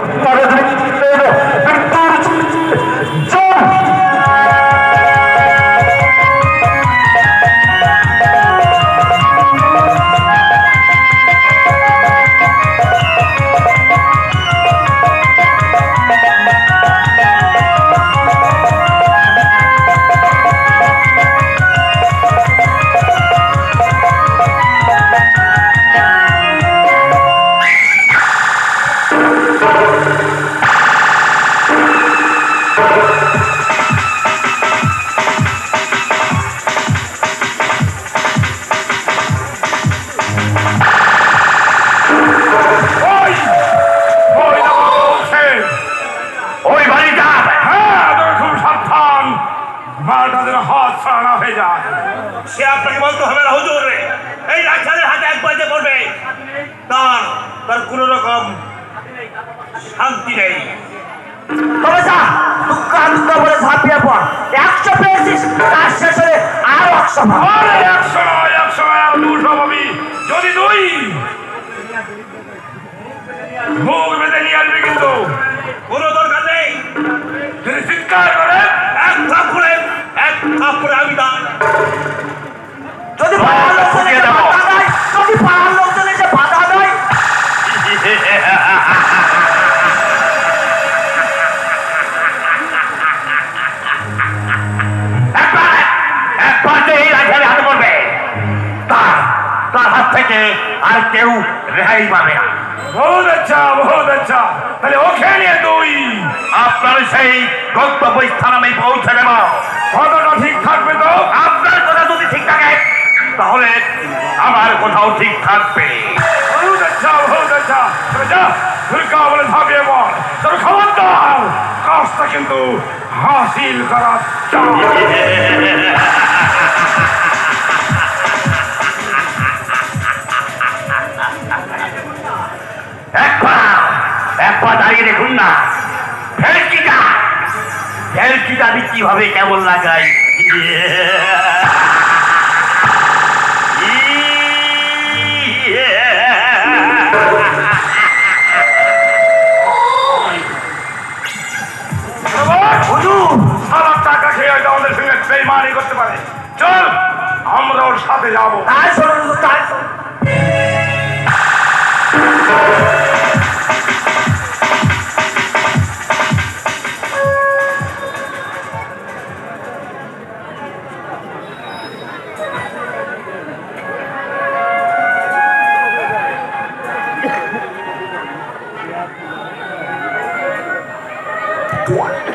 পরবৃত্তের হাত ছাড়া হয়ে যায়। সে আপনাকে বলতে হবে না হুজুর এই রাখালের হাতে এক বাজে পড়বে। তার তার কোনো রকম শান্তি নেই। তবে যা দুঃখা দুঃখা বলে ঝাঁপিয়ে পড়। একশো পেয়েছিস তার শেষ হলে আর একশো একশো থেকে আর কেউ রেহাই পাবে না। বহুত আচ্ছা বহুত আচ্ছা। তাহলে ওকে নিয়ে তুই। আপনার সেই গন্তব্য স্থান আমি পৌঁছে দেব। কতটা ঠিক থাকবে তো? আপনার কথা যদি ঠিক থাকে তাহলে আমার কোথাও ঠিক থাকবে। বহুত আচ্ছা বহুত আচ্ছা। যা ফুলকা বলে ঝাঁপিয়ে পড় তবে খবরদার। কাজটা কিন্তু হাসিল করা চাই একবার একবার দাঁড়িয়ে দেখুন না। ফেলকিটা ফেলকিটা আমি কীভাবে কেমন লাগাই? করতে পারে। চল আমরা ওর সাথে যাব। তাই শোনুন তাই শোনুন। One.